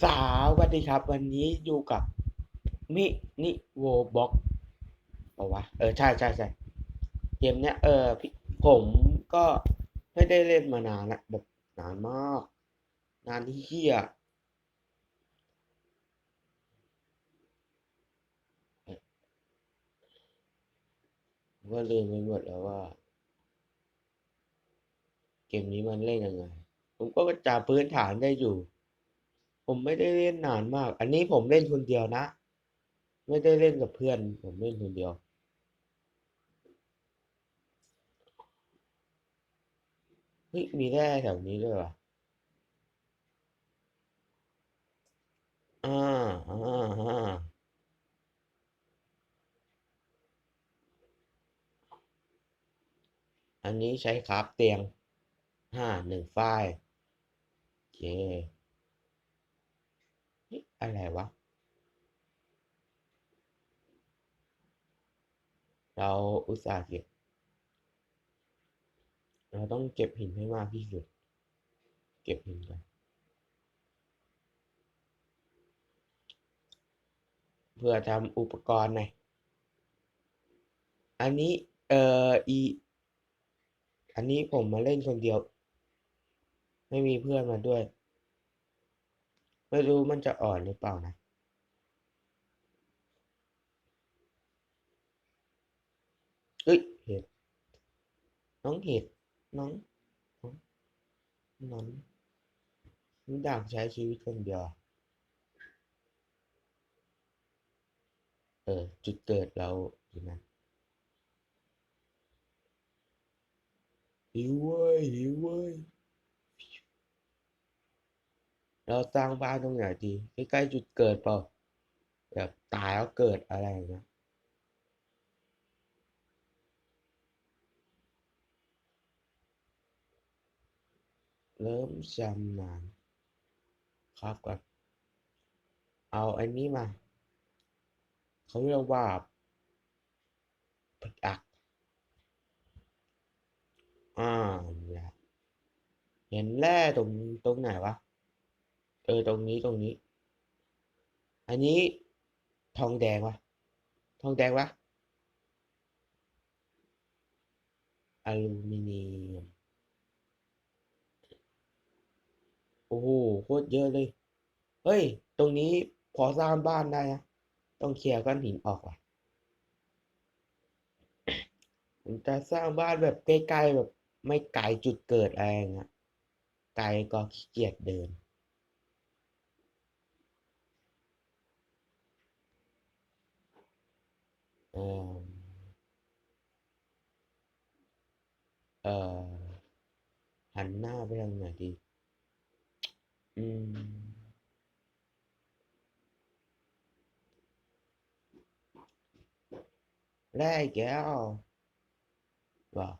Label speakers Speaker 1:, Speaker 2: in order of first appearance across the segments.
Speaker 1: สวัสดีครับ วันนี้อยู่กับมินิโวบ็อกปะวะ เออ ใช่ใช่ใช่เกมเนี้ย เออพี่ผมก็ไม่ได้เล่นมานานละแบบนานมาก นานที่เฮียก็ลืมไปหมดแล้วว่า เกมนี้มันเล่นยังไง ผมก็จำพื้นฐานได้อยู่ ผมไม่ได้เล่นนานมาก อันนี้ผมเล่นคนเดียวนะ ไม่ได้เล่นกับเพื่อน ผมเล่นคนเดียว เฮ้ย มีแร่แถวนี้ด้วยวะอ่าอ่าอ่าอันนี้ใช้คราฟเตียงห้าหนึ่งฝ้ายโอเจ้ อะไรวะ เราอุตส่าห์เก็บ เราต้องเก็บหินให้มากที่สุด เก็บหินก่อนเพื่อทำอุปกรณ์หน่อย อันนี้ เอ่อ อี อันนี้ผมมาเล่นคนเดียว ไม่มีเพื่อนมาด้วย ไม่รู้มันจะอ่อนหรือเปล่านะ เอ้ย เห็ด น้องเห็ด น้อง น้องน้องนี่อยากใช้ชีวิตคนเดียว เออ จุดเกิดเราอยู่นะหิวเว้ยหิวเว้ย เราสร้างบ้านตรงไหนดีใกล้ๆจุดเกิดเปล่าแบบตายแล้วเกิดอะไรอย่างเงี้ยเริ่มชำนาญครับก่อนเอาอันนี้มา เขาเรียกว่าผักอักอ่าเนี่ยเห็นแร่ตรงตรงไหนวะ เออตรงนี้ตรงนี้ อันนี้ทองแดงวะทองแดงวะอลูมิเนียมโอ้โหโคตรเยอะเลย เฮ้ย ตรงนี้พอสร้างบ้านได้นะต้องเคลียร์ก้อนหินออกว่ะผมจะสร้างบ้านแบบใกล้ๆแบบไม่ไกลจุดเกิดอะไรงเงี้ยไกลก็ขี้เกียจเดิน เออเออหันหน้าไปทางไหนดี อืมแร่อีกแล้วว้า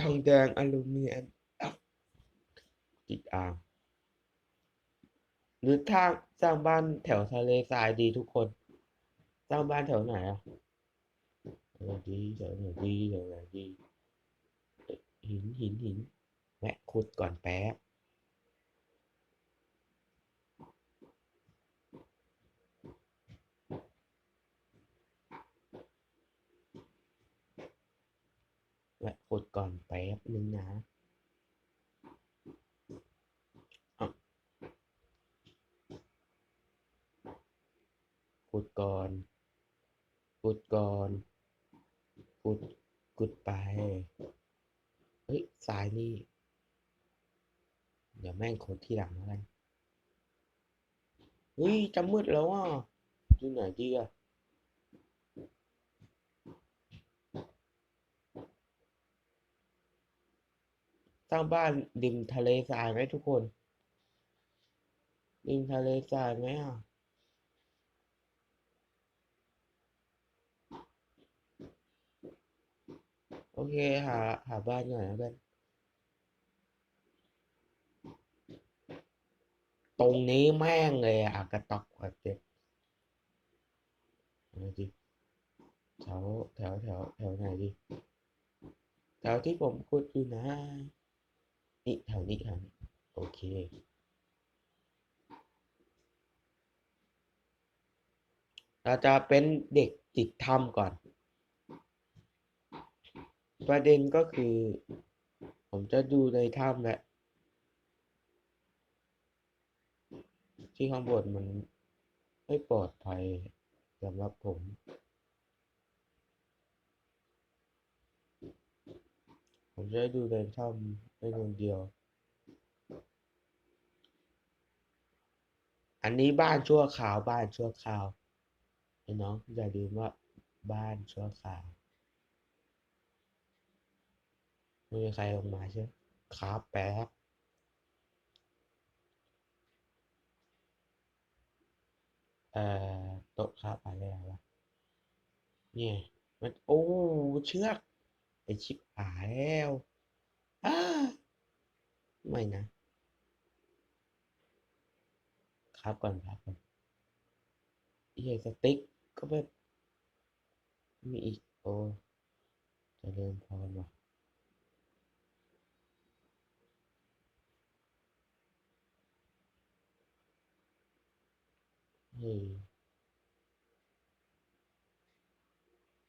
Speaker 1: ทองแดงอลูมิเนียม อ่างหรือถ้าสร้างบ้านแถวทะเลทรายดีทุกคน สร้างบ้านแถวไหนอะแถวดีแถวไหนดีแถวไหนดีหินหินหินแวะขุดก่อนแป๊บแวะขุดก่อนแป๊บนึงนะ ขุดก่อนขุดก่อนขุดขุดไปเฮ้ยทรายนี่เดี๋ยวแม่งขุดที่หลังแล้วกันเฮ้ยจะมืดแล้วอะอยู่ไหนดีอะสร้างบ้านริมทะเลทรายไหมทุกคนริมทะเลทรายไหมอะ โอเค หา หาบ้านหน่อยแล้วกันตรงนี้แม่งเลยอะกระตอกกระเจ็บเอาดิทวแถวแถวแถวไหนดีแถวที่ผมขุดอยู่นะ นี่แถวนี้แถวนี้โอเคเราจะเป็นเด็กติดถ้ำก่อน ประเด็นก็คือ ผมจะดูในถ้ำแหละที่ข้างบนมันไม่ปลอดภัยสำหรับผม ผมจะดูในถ้ำไม่คนเดียว อันนี้บ้านชั่วคราวบ้านชั่วคราวไอ้น้องอย่าลืมว่าบ้านชั่วคราว ไม่มีใครลงมาใช่ไหมครับแป๊บเอ่อโต๊ะครับอะไรวะเนี่ยมันโอ้เชือกไอชิบหายแล้วอ้าไม่นะ ครับก่อนครับก่อนไอ้สติ๊กก็แบบมีอีกโอ้จะเริ่มพรว่ะ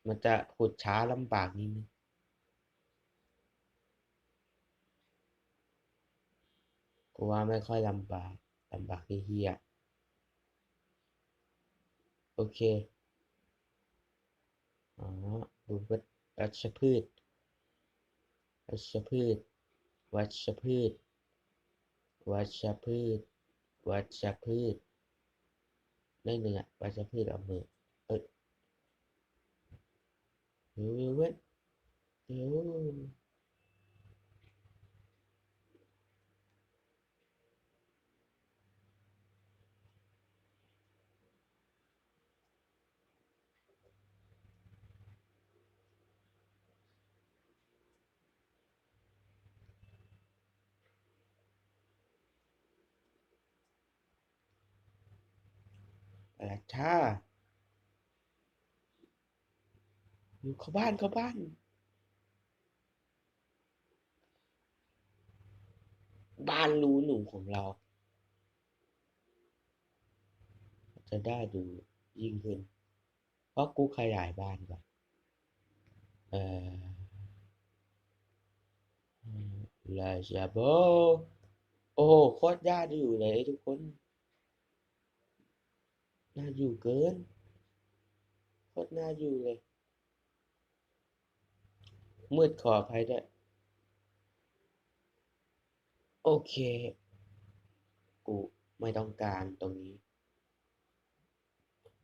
Speaker 1: มันจะขุดช้าลำบากนิดนึงกูว่าไม่ค่อยลำบากลำบากเฮียโอเค อ๋อดูวัชวัชพืชวัชพืช วัชพืช วัชพืช วัชพืช ได้หนึ่งอะวัชพืชเอามือเออหิวเร็วเว้ยหิว ไปละช้าอยู่เข้าบ้านเข้าบ้านบ้านรูหนูของเรา จะได้ดูยิ่งขึ้น เพราะกูขยายบ้านก่อนเออลาชาโบโอ้โหโคตรยากอยู่เลยทุกคน น่าอยู่เกินโคตรน่าอยู่เลย มืดขออภัยด้วย โอเค กูไม่ต้องการตรงนี้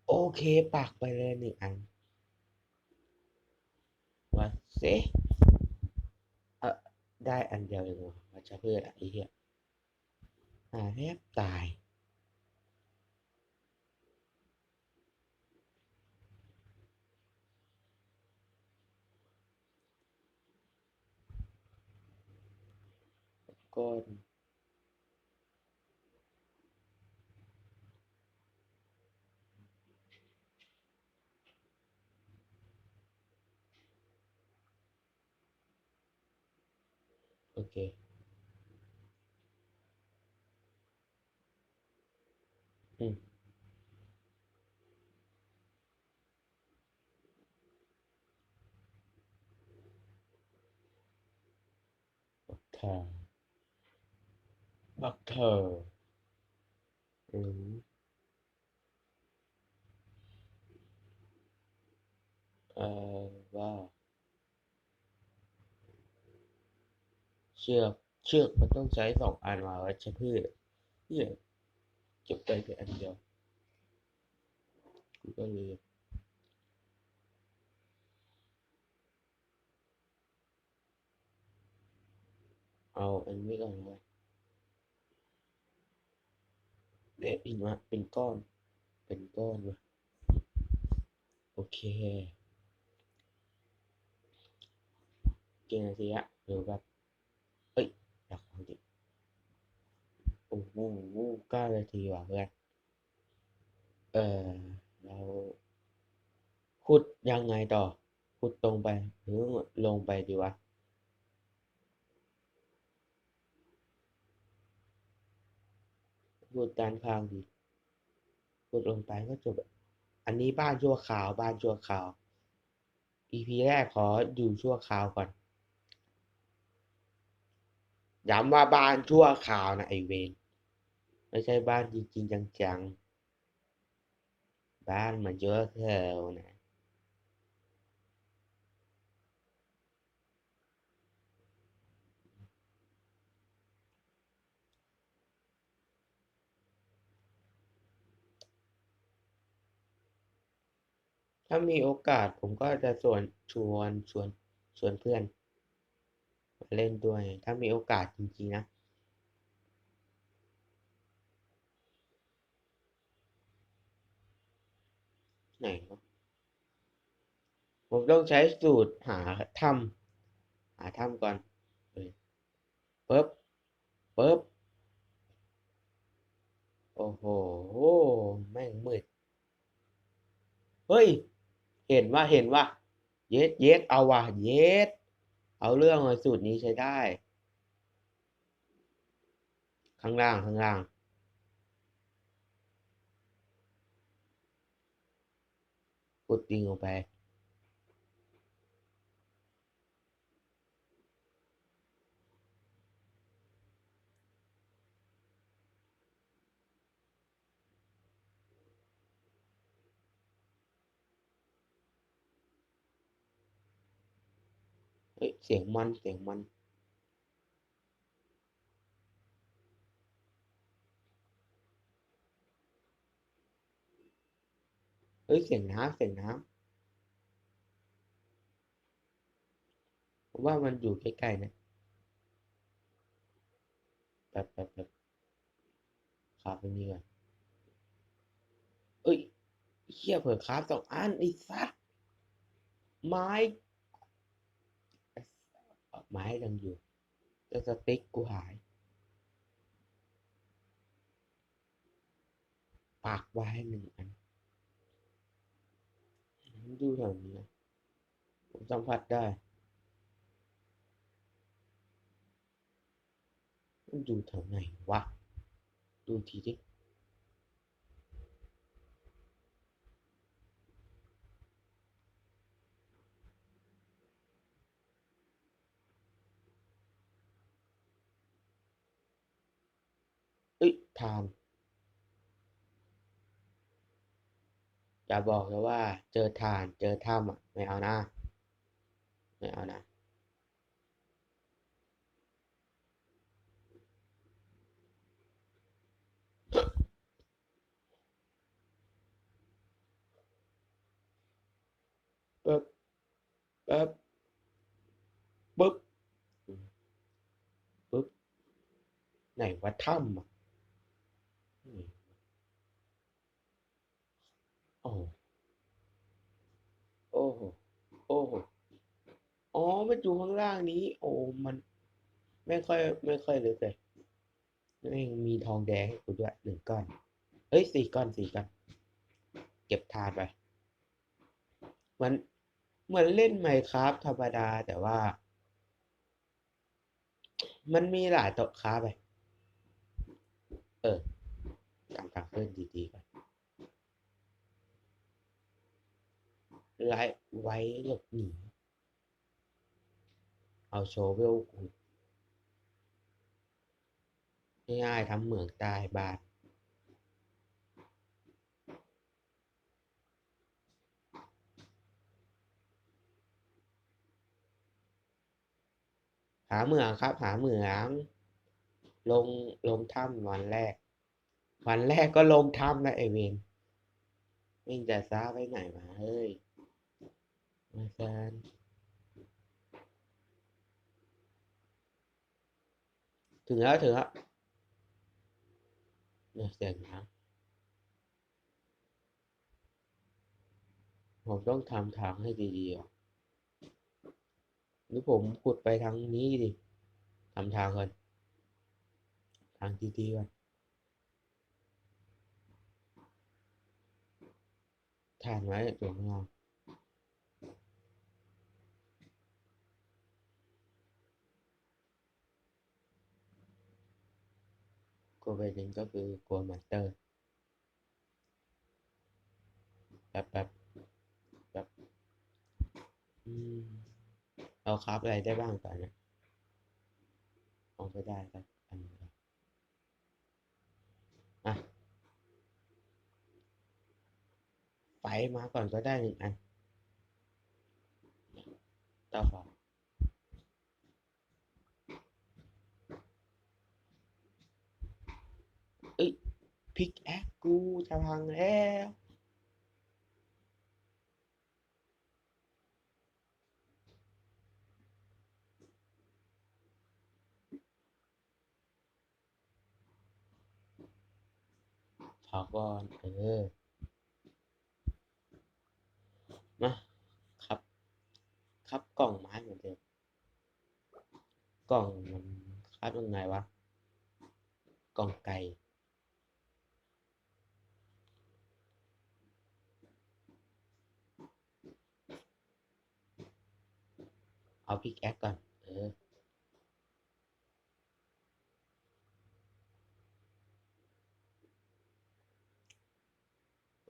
Speaker 1: โอเค ปักไปเลยหนึ่งอันวัดเซเออได้อันเดียวเองวะวัชพืชอะไอ้เหี้ยอ่าแทบตาย ก้อนโอเคอืมบักเธอบักเธออืมเอ่อว่าเชือกเชือกมันต้องใช้สองอันมาวัชพืชเหี้ยเก็บไปแค่อันวกูก็เลยเอาอันนี้ก่อนเลยเด็ดอีกมาเป็นก้อน เป็นก้อนวะโอเคเกี่นาทีอะเดี๋ยวแบบเอ้ยอยากฟังดิโอ้โหเก้านาทีว่ะเพื่อนเออเราขุดยังไงต่อขุดตรงไปหรือลงไปดีวะ ขุดด้านข้างดีขุดลงไปก็จบ อันนี้บ้านชั่วคราวบ้านชั่วคราว EP แรกขออยู่ชั่วคราวก่อน ย้ำว่าบ้านชั่วคราวนะไอเวนไม่ใช่บ้านจริงๆจังๆ บ้านมันเยอะแถวนะ ถ้ามีโอกาสผมก็จะชวนชวนชวนชวนเพื่อนมาเล่นด้วย ถ้ามีโอกาสจริงๆนะไหนวะผมต้องใช้สูตรหาถ้ำหาถ้ำก่อนเปึ๊บปึ๊บโอ้โห แม่งมืด เฮ้ย เห็นว่าเห็นว่าเย็ดเย็ดเอาว่ะเย็ดเอาเรื่องเลยสูตรนี้ใช้ได้ ข้างล่างข้างล่างกดดิงลงไป เฮ้ยเสียงมันเสียงมันเฮ้ยเสียงน้ำเสียงน้ำผมว่ามันอยู่ใกล้ๆนะแบบแบบแบบขาไปนี่ก่อนเอ้ยเขี้ยเผื่อคราสองอันไอ้สัสไม้ไม้ ยังอยู่แต่สติ๊กกูหายปากไว้หนึ่งอันดูแถวนี้นะผมสัมผัสได้ มันอยู่แถวไหนวะ ดู ทานอย่าบอกนะว่าเจอทานเจอถ้ำอะไม่เอานะ ไม่เอานะปึ๊บปึ๊บปึ๊บปึ๊บไหนว่าถ้ำอะอืมโอ้โหโอ้โหโอ้โหอ๋อ มันอยู่ข้างล่างนี้ โอ้มัน ไม่ค่อย ไม่ค่อยลึกเลยแม่งมีทองแดงให้กูด้วยหนึ่งก้อน เฮ้ยสี่ก้อนสี่ก้อน เก็บทานไป มันเหมือนเล่นไมค์ครับธรรมดาแต่ว่า มันมีหลายโต๊ะค้าไป เออทำทางขึ้นดีๆก่อ นไลฟ์ไว้หลบหนี เอาโชว์เวลกูง่ายๆทำเหมืองใต้บ้านหาเหมืองครับ หาเหมือง ลงลงถ้ำวันแรก วันแรกก็ลงถ้ำนะไอเวนไม่งจะซ้าไปไหนมาเฮ้ย มาแซนถึงแล้วถึงแล้วเนี่ยเสียงนะผมต้องทำทางให้ดีๆหรือผมขุดไปทางนี้ดิทำทางก่อนทางดีๆก่อนทานไว้ตัวข้างล่าง ลัวไปลิงก็คือกลัวมอนสเตอร์แบบแบบแบบอเราคราฟอะไรได้บ้างตอนเนี้ยเอาไปได้ครับอันนี้อะไฟมาก่อนก็ได้หนึ่งอันเต่อขอเอ้ยพิกูจะพังแล้วขอก่อนเออมาครับ ครับกล่องไม้เหมือนเดิมกล่องมันครับยังไงวะ กล่องไก่ เอาพิกแอคก่อน เออ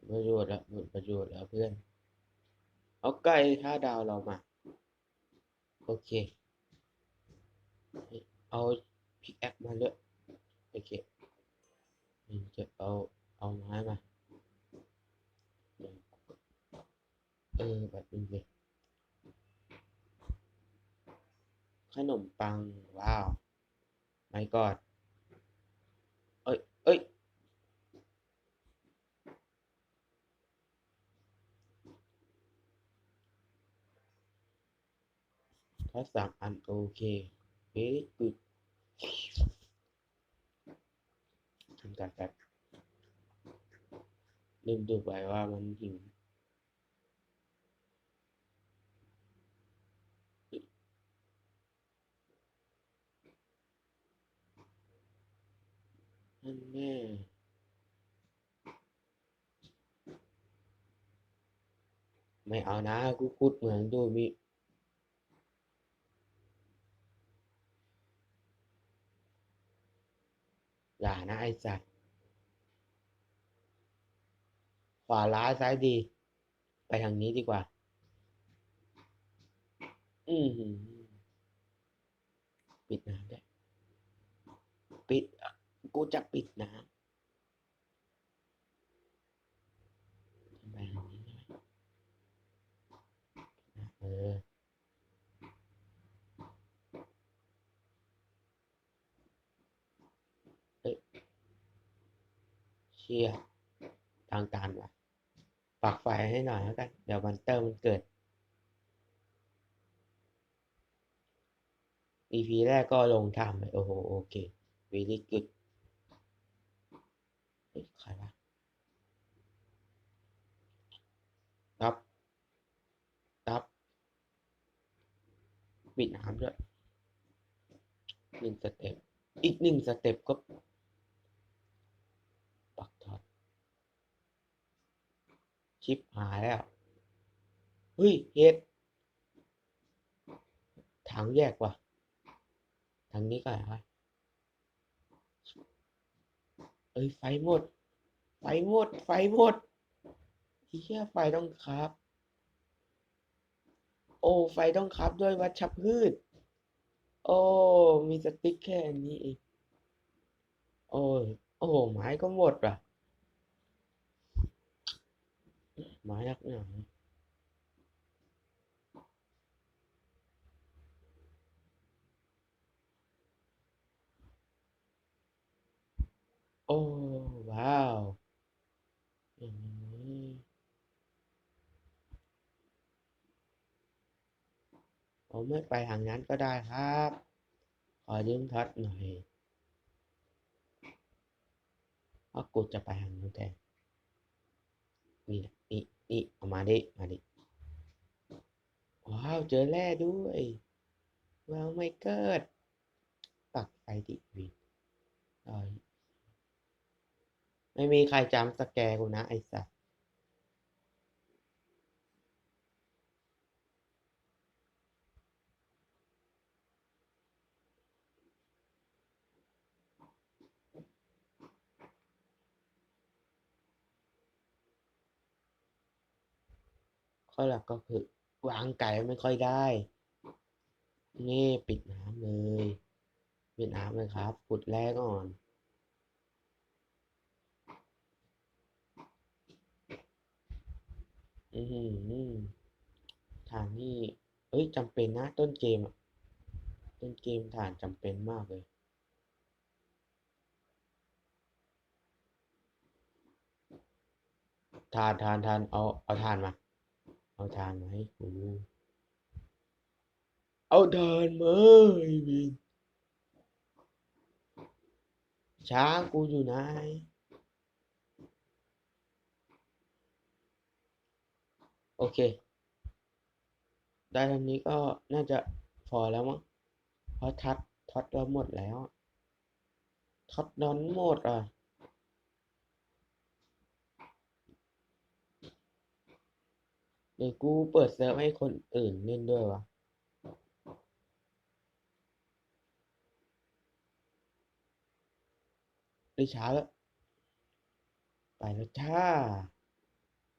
Speaker 1: ประโยชน์แล้วหมดประโยชน์แล้วเพื่อน เอาไก่ท่าดาวเรามา โอเค เอาพิกแอคมาเลยโอเคมันจะเอาเอาไม้มา เออแบบนี้เลย ขนมปัง ว้าวไม่กอดเอ้ยเอ้ยถ้าสามอันโอเค very good ทำการแบบลืมดูไปว่ามันหิว นั่นแน่ไม่เอานะกูพูดเหมือนดูมีอย่านะไอ้สัตว์ขวาร้ายซ้ายดี ไปทางนี้ดีกว่า อือหือปิดน้ำได้ปิดอะ กูจะปิดน้ำไปทางนี้ได้ไหมเออเชี่ยทางการว่ะปักไฟให้หน่อยแล้วกัน เดี๋ยวมันเตอร์มันเกิด EP แรกก็ลงทำไปโอ้โห โอเค very good ใครวะครับครับ ปิดน้ำด้วยหนึ่งสเต็ป อีกหนึ่งสเต็ปก็ ปักทอตชิปหายแล้ว เฮ้ย เฮ็ดทางแยกว่ะทางนี้ก็ได้ เอ้ยไฟหมด ไฟหมด ไฟหมดที่เหี้ยไฟต้องครับ โอ้ไฟต้องครับด้วยวัชพืช โอ้ มีสติ๊กแค่นี้เองโอ้โอ้ไม้ก็หมดว่ะไม้นักหนา โอ้ ว้าวอย่างนี้ผมไม่ไปทางนั้นก็ได้ครับ ขอยืมท็อตหน่อยเพราะกูจะไปทางนู้นแทนนี่นี่นี่เอามาดิ มาดิ ว้าว เจอแร่ด้วย ว้าวไม่เกิด ปักไปดิวีเอ้ย ไม่มีใครจำสแกกูนะ ไอ้สัสข้อหลักก็คือวางไก่ไม่ค่อยได้ นี่ปิดน้ำเลย ปิดน้ำเลยครับ ขุดแรกก่อน อือหือฐานนี่เอ้ยจำเป็นนะ ต้นเกมอะต้นเกมฐานจำเป็นมากเลยทานทานทานเอาเอาทานมา เอาทานมาให้กูเอาทานมาไอ้วินช้างกูอยู่ไหน โอเค ได้เทำนี้ก็น่าจะพอแล้วมั้งเพราะทัดท็อตเราหมดแล้วท็อตนอนหมดอะเดี๋ยวกูเปิดเซิร์ฟให้คนอื่นเล่นด้วยวะได้ช้าแล้ว ไปแล้วจ้า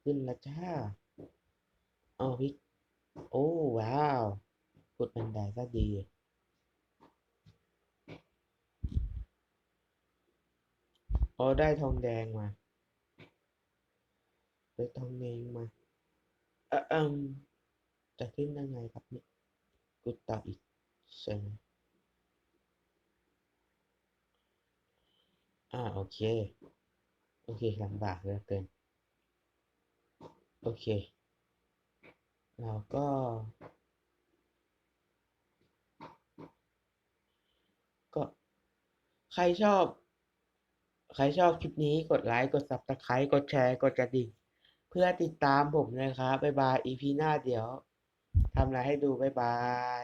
Speaker 1: ขึ้นแล้วจ้า อ้าวพี่โอ้ว้าวกดบันไดก็ดีอ๋อได้ทองแดงมาได้ทองแดงมาเอ่ออืมจะขึ้นยังไงครับเนี่ยกดต่ออีกใช่ไหมอ่าโอเค โอเคลำบากเหลือเกิน โอเค เราก็ ก็ ใครชอบ ใครชอบคลิปนี้กดไลค์ กด Subscribe กดแชร์ กดกระดิ่ง เพื่อติดตามผมนะครับบ๊ายบาย EP หน้าเดี๋ยวทำอะไรให้ดูบ๊ายบาย